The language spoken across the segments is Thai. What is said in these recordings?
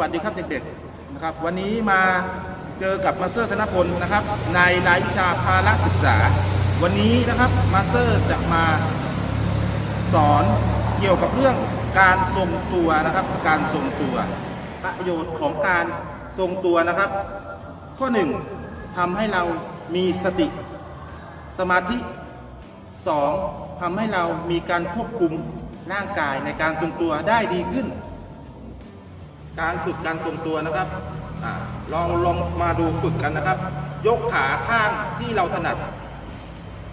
วัสดีครับเด็กๆนะครับ วันนี้มาเจอกับมาสเตอร์ธนพลนะครับ ในรายวิชาภาระศึกษา วันนี้นะครับมาสเตอร์จะมาสอนเกี่ยวกับเรื่องการทรงตัวนะครับ การทรงตัว ประโยชน์ของการทรงตัวนะครับ ข้อหนึ่งทำให้เรามีสติ สมาธิ 2. ทำให้เรามีการควบคุมร่างกายในการทรงตัวได้ดีขึ้น การฝึกการทรงตัวนะครับอลองลองมาดูฝึกกันนะครับ ยกขาข้างที่เราถนัด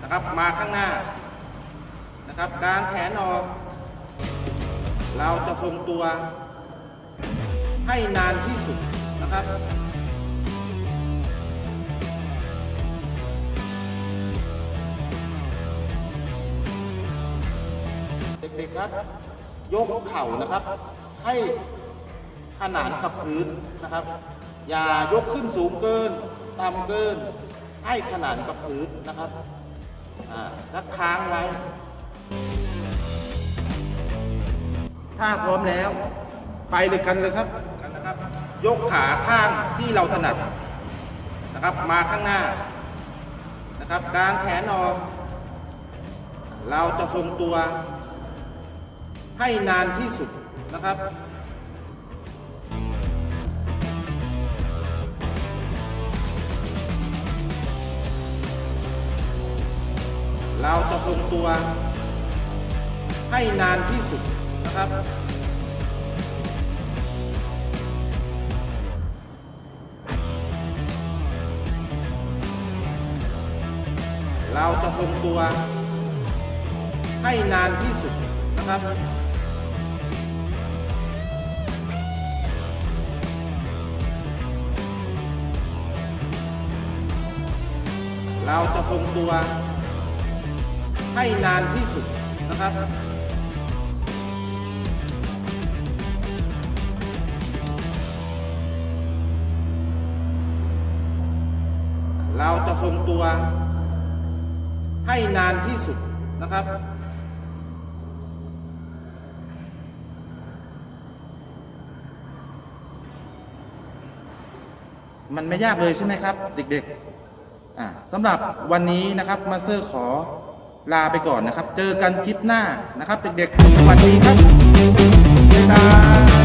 นะครับ มาข้างหน้านะครับ การแขนออก เราจะทรงตัว ให้นานที่สุดนะครับเด็กๆครับ ยกเข่านะครับ ให้ ขนานกับพื้นนะครับ อย่ายกขึ้นสูงเกินต่ำเกิน ให้ขนานกับพื้นนะครับอ่าแล้วค้างไว้ ถ้าพร้อมแล้ว ไปเลยกันเลยครับกันนะครับ ยกขาข้างที่เราถนัดนะครับ มาข้างหน้านะครับ การแขนออก เราจะทรงตัวให้นานที่สุดนะครับ เราจะทรงตัวให้นานที่สุดนะครับ เราจะทรงตัวให้นานที่สุดนะครับเราจะทรงตัว ให้นานที่สุดนะครับเราจะทรงตัวให้นานที่สุดนะครับ มันไม่ยากเลยใช่ไหมครับ เด็กๆสำหรับวันนี้นะครับมาสเตอร์ขอ ลาไปก่อนนะครับ เจอกันคลิปหน้านะครับ เด็กๆสวัสดีครับบ๊ายบาย